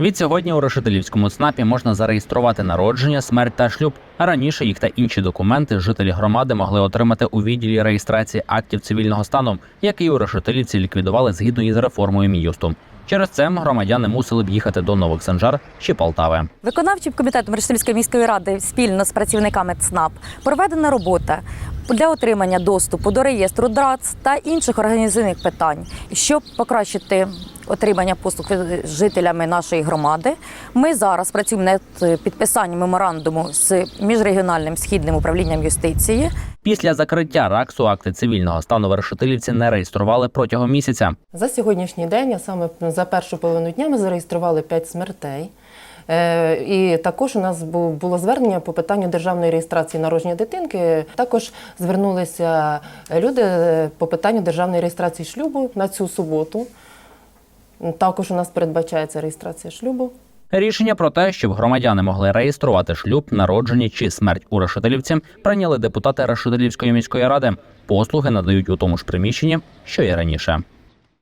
Від сьогодні у Решетилівському ЦНАПі можна зареєструвати народження, смерть та шлюб. А раніше їх та інші документи жителі громади могли отримати у відділі реєстрації актів цивільного стану, який у Решетилівці ліквідували згідно із реформою Мін'юсту. Через це громадяни мусили б їхати до Нових Санжар чи Полтави. Виконавчим комітетом Решетилівської міської ради спільно з працівниками ЦНАП проведена робота для отримання доступу до реєстру ДРАЦ та інших організаційних питань, щоб покращити отримання послуг жителями нашої громади. Ми зараз працюємо над підписанням меморандуму з міжрегіональним східним управлінням юстиції. Після закриття РАКСу акти цивільного стану в Решетилівці не реєстрували протягом місяця. За сьогоднішній день, а саме за першу половину дня, ми зареєстрували 5 смертей. Е, І також у нас було звернення по питанню державної реєстрації народження дитинки. Також звернулися люди е, по питанню державної реєстрації шлюбу на цю суботу. Також у нас передбачається реєстрація шлюбу. Рішення про те, щоб громадяни могли реєструвати шлюб, народження чи смерть у Решетилівці, прийняли депутати Решетилівської міської ради. Послуги надають у тому ж приміщенні, що і раніше.